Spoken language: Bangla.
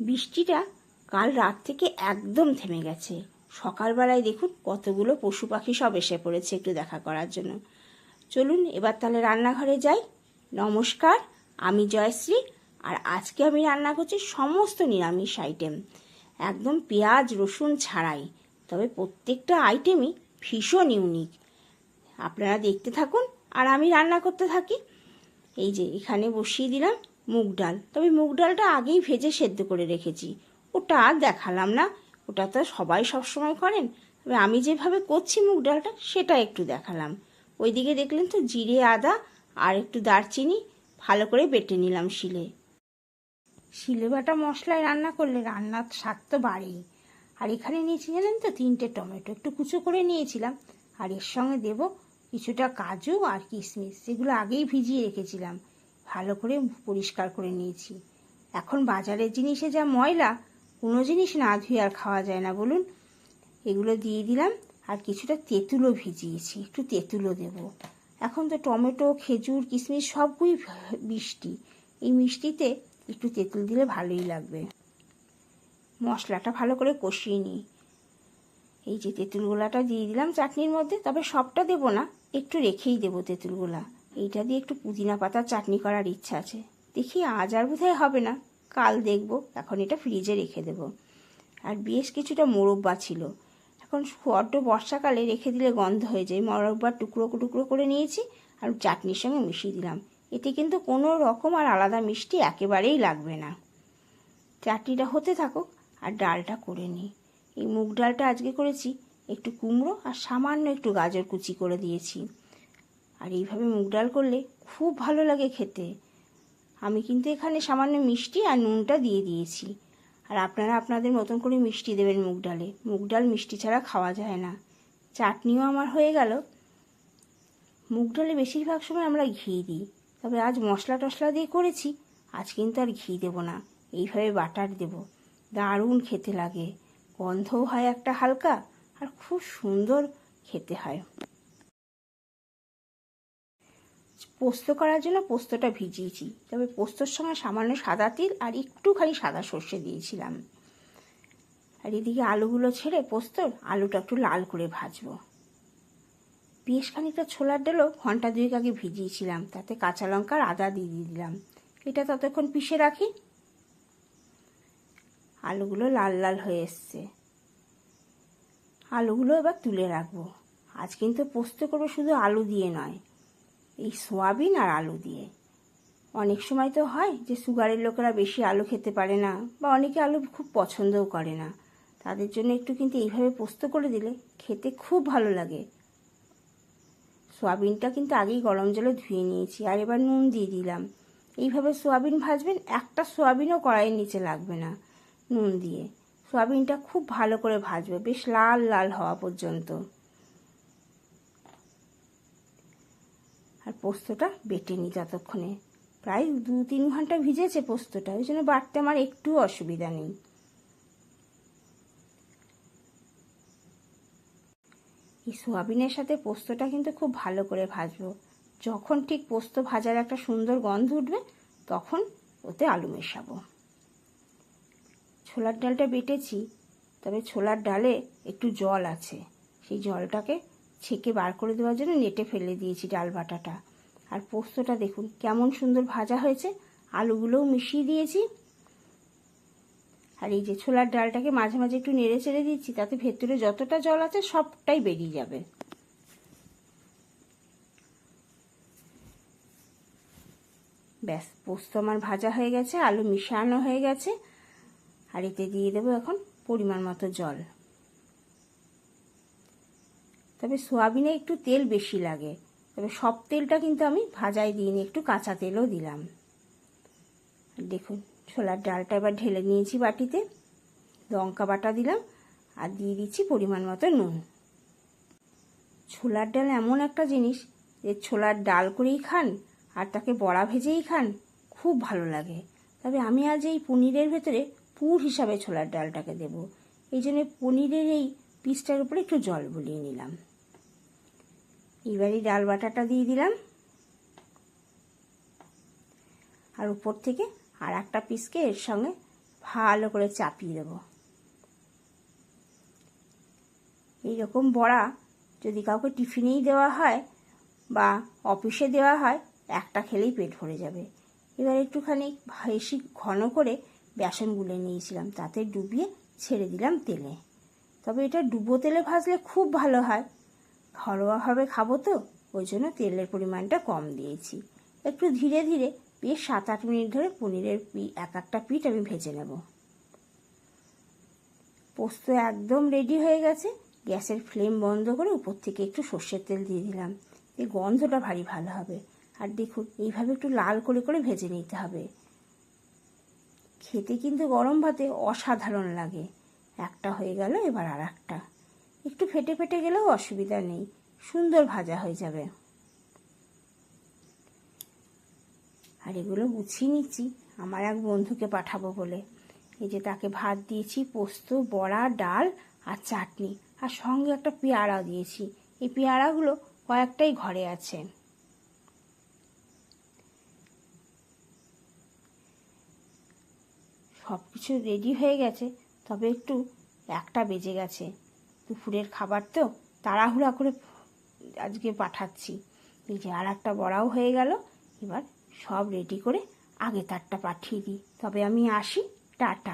বৃষ্টিটা কাল রাত থেকে একদম থেমে গেছে। সকালবেলায় দেখুন কতগুলো পশু পাখি সব এসে পড়েছে একটু দেখা করার জন্য। চলুন এবার তাহলে রান্নাঘরে যাই। নমস্কার, আমি জয়শ্রী আর আজকে আমি রান্না করছি সমস্ত নিরামিষ আইটেম একদম পেঁয়াজ, রসুন ছাড়াই। তবে প্রত্যেকটা আইটেমই ভীষণ ইউনিক আপনারা দেখতে থাকুন আর আমি রান্না করতে থাকি। এই যে এখানে বসিয়ে দিলাম মুগ ডাল। তবে মুগ ডালটা আগেই ভেজে সেদ্ধ করে রেখেছি। ওটা আর দেখালাম না। ওটা তো সবাই সবসময় করেন। তবে আমি যেভাবে করছি মুগ ডালটা, সেটা একটু দেখালাম। ওইদিকে দেখলেন তো জিরে, আদা আর একটু দারচিনি। ভালো করে বেটে নিলাম শিলে। শিলে বাটা মশলায় রান্না করলে রান্নার স্বাদ তো বাড়েই। আর এখানে নিয়েছি জানেন তো তিনটে টমেটো। একটু কুচো করে নিয়েছিলাম। আর এর সঙ্গে দেব কিছুটা কাজু আর কিশমিশ। যেগুলো আগেই ভিজিয়ে রেখেছিলাম। ভালো করে পরিষ্কার করে নিয়েছি। এখন বাজারের জিনিসে যা ময়লা, কোনো জিনিস না ধুয়ে আর খাওয়া যায় না, বলুন। এগুলো দিয়ে দিলাম আর কিছুটা তেঁতুলও ভিজিয়েছি, একটু তেঁতুলও দেব। এখন তো টমেটো, খেজুর কিশমিশ সবগুলোই মিষ্টি। এই মিষ্টিতে একটু তেঁতুল দিলে ভালোই লাগবে। মশলাটা ভালো করে কষিয়ে নিই। এই যে তেঁতুলগুলাটা দিয়ে দিলাম চাটনির মধ্যে, তবে সবটা দেবো না, একটু রেখেই দেবো তেঁতুল গোলা এইটা দিয়ে একটু পুদিনা পাতার চাটনি করার ইচ্ছা আছে। দেখি আজ আর বোধহয় হবে না। কাল দেখব। এখন এটা ফ্রিজে রেখে দেবো। আর বেশ কিছুটা মোরব্বা ছিল। এখন বড্ড বর্ষাকালে রেখে দিলে গন্ধ হয়ে যায়। মোরব্বার টুকরো টুকরো করে নিয়েছি আর চাটনির সঙ্গে মিশিয়ে দিলাম। এতে কিন্তু কোনো রকম আর আলাদা মিষ্টি একেবারেই লাগবে না। চাটনিটা হতে থাকুক আর ডালটা করে নিই। এই মুগ ডালটা আজকে করেছি। একটু কুমড়ো আর সামান্য একটু গাজর কুচি করে দিয়েছি। আর এইভাবে মুগ ডাল করলে খুব ভালো লাগে খেতে। আমি কিন্তু এখানে সামান্য মিষ্টি আর নুনটা দিয়ে দিয়েছি। আর আপনারা আপনাদের মতন করে মিষ্টি দেবেন মুগ ডালে। মুগ ডাল মিষ্টি ছাড়া খাওয়া যায় না। চাটনিও আমার হয়ে গেল। মুগ ডালে বেশিরভাগ সময় আমরা ঘি দিই। তবে আজ মশলা টশলা দিয়ে করেছি। আজ কিন্তু আর ঘি দেব না। এইভাবে বাটার দেব। দারুণ খেতে লাগে। গন্ধও হয় একটা হালকা আর খুব সুন্দর খেতে হয়। পোস্ত করার জন্য পোস্তটা ভিজিয়েছি। তবে পোস্তর সঙ্গে সামান্য সাদা তিল আর একটুখানি সাদা সর্ষে দিয়েছিলাম। আর এদিকে আলুগুলো ছেড়ে পোস্তর আলুটা একটু লাল করে ভাজবো। বেশ খানিকটা ছোলার ডালও ঘণ্টা দুয়েক আগে ভিজিয়েছিলাম। তাতে কাঁচা লঙ্কা আর আদা দিয়ে দিলাম। এটা ততক্ষণ পিষে রাখি। আলুগুলো লাল লাল হয়ে এসছে। আলুগুলো এবার তুলে রাখব। আজ কিন্তু পোস্ত করব শুধু আলু দিয়ে নয়। এই সোয়াবিন আর আলু দিয়ে। অনেক সময় তো হয় যে সুগারের লোকেরা বেশি আলু খেতে পারে না বা অনেকে আলু খুব পছন্দও করে না। তাদের জন্য একটু কিন্তু এইভাবে পোস্ত করে দিলে খেতে খুব ভালো লাগে। সোয়াবিনটা কিন্তু আগেই গরম জলে ধুয়ে নিয়েছি আর এবার নুন দিয়ে দিলাম। এইভাবে সোয়াবিন ভাজবেন, একটা সোয়াবিনও কড়াইয়ের নিচে লাগবে না নুন দিয়ে। সোয়াবিনটা খুব ভালো করে ভাজবে, বেশ লাল লাল হওয়া পর্যন্ত। আর পোস্তটা বেটে নিই ততক্ষণে প্রায় দু, তিন ঘণ্টা ভিজেছে পোস্তটা, ওই জন্য বাটতে আমার একটু অসুবিধা নেই। এই সোয়াবিনের সাথে পোস্তটা কিন্তু খুব ভালো করে ভাজবো। যখন ঠিক পোস্ত ভাজার একটা সুন্দর গন্ধ উঠবে, তখন ওতে আলু মেশাবো। ছোলার ডালটা বেটেছি, তবে ছোলার ডালে একটু জল আছে, সেই জলটাকে ছেঁকে বার করে দেওয়ার জন্য নেটে ফেলে দিয়েছি ডাল বাটাটা। আর পোস্তটা দেখুন, কেমন সুন্দর ভাজা হয়েছে। আলুগুলোও মিশিয়ে দিয়েছি। আর এই যে ছোলার ডালটাকে মাঝে মাঝে একটু নেড়ে চেড়ে দিচ্ছি, তাতে ভেতরে যতটা জল আছে সবটাই বেরিয়ে যাবে। ব্যাস, পোস্ত আমার ভাজা হয়ে গেছে, আলু মিশানো হয়ে গেছে। আর এতে দিয়ে দেবো এখন পরিমাণ মতো জল। তবে সোয়াবিনে একটু তেল বেশি লাগে। তবে সব তেলটা কিন্তু আমি ভাজায় দিইনি একটু কাঁচা তেলও দিলাম। দেখুন, ছোলার ডালটা এবার ঢেলে নিয়েছি বাটিতে। লঙ্কা বাটা দিলাম আর দিয়ে দিচ্ছি পরিমাণ মতো নুন। ছোলার ডাল এমন একটা জিনিস যে ছোলার ডাল করেই খান আর তাকে বড়া ভেজেই খান, খুব ভালো লাগে। তবে আমি আজ এই পনিরের ভেতরে পুর হিসাবে ছোলার ডালটাকে দেব। এই জন্য পনিরের এই পিসটার উপরে একটু জল বুলিয়ে নিলাম। এবারই ডাল বাটাটা দিয়ে দিলাম। আর উপর থেকে আর একটা পিসকে এর সঙ্গে ভালো করে চাপিয়ে দেবো। এইরকম বড়া যদি কাউকে টিফিনেই দেওয়া হয় বা অফিসে দেওয়া হয়, একটা খেলেই পেট ভরে যাবে। এবার একটুখানি বেশি ঘন করে বেসন গুলে নিয়েছিলাম, তাতে ডুবিয়ে ছেড়ে দিলাম তেলে। তবে এটা ডুবো তেলে ভাজলে খুব ভালো হয়। ঘরোয়াভাবে খাব তো, ওই জন্য তেলের পরিমাণটা কম দিয়েছি। একটু ধীরে ধীরে বেশ সাত আট মিনিট ধরে পনিরের পি, এক একটা পিঠ আমি ভেজে নেব। পোস্ত একদম রেডি হয়ে গেছে, গ্যাসের ফ্লেম বন্ধ করে উপর থেকে একটু সর্ষের তেল দিয়ে দিলাম। এই গন্ধটা ভারী ভালো হবে। আর দেখুন, এইভাবে একটু লাল করে করে ভেজে নিতে হবে। খেতে কিন্তু গরম ভাতে অসাধারণ লাগে। একটা হয়ে গেল এবার আর একটা একটু ফেটে ফেটে গেলেও অসুবিধা নেই। সুন্দর ভাজা হয়ে যাবে। আর এগুলো গুছিয়ে নিচ্ছি। আমার এক বন্ধুকে পাঠাবো বলে। এই যে তাকে ভাত দিয়েছি, পোস্ত, বড়া, ডাল আর চাটনি। আর সঙ্গে একটা পেয়ারা দিয়েছি। এই পেয়ারাগুলো কয়েকটাই ঘরে আছে। সব কিছু রেডি হয়ে গেছে, তবে একটু একটা বেজে গেছে। দুপুরের খাবার তো তাড়াহুড়া করে আজকে পাঠাচ্ছি। এই যে আর একটা বড়াও হয়ে গেল, এবার সব রেডি করে আগে তারটা পাঠিয়ে দিই। তবে আমি আসি, টাটা।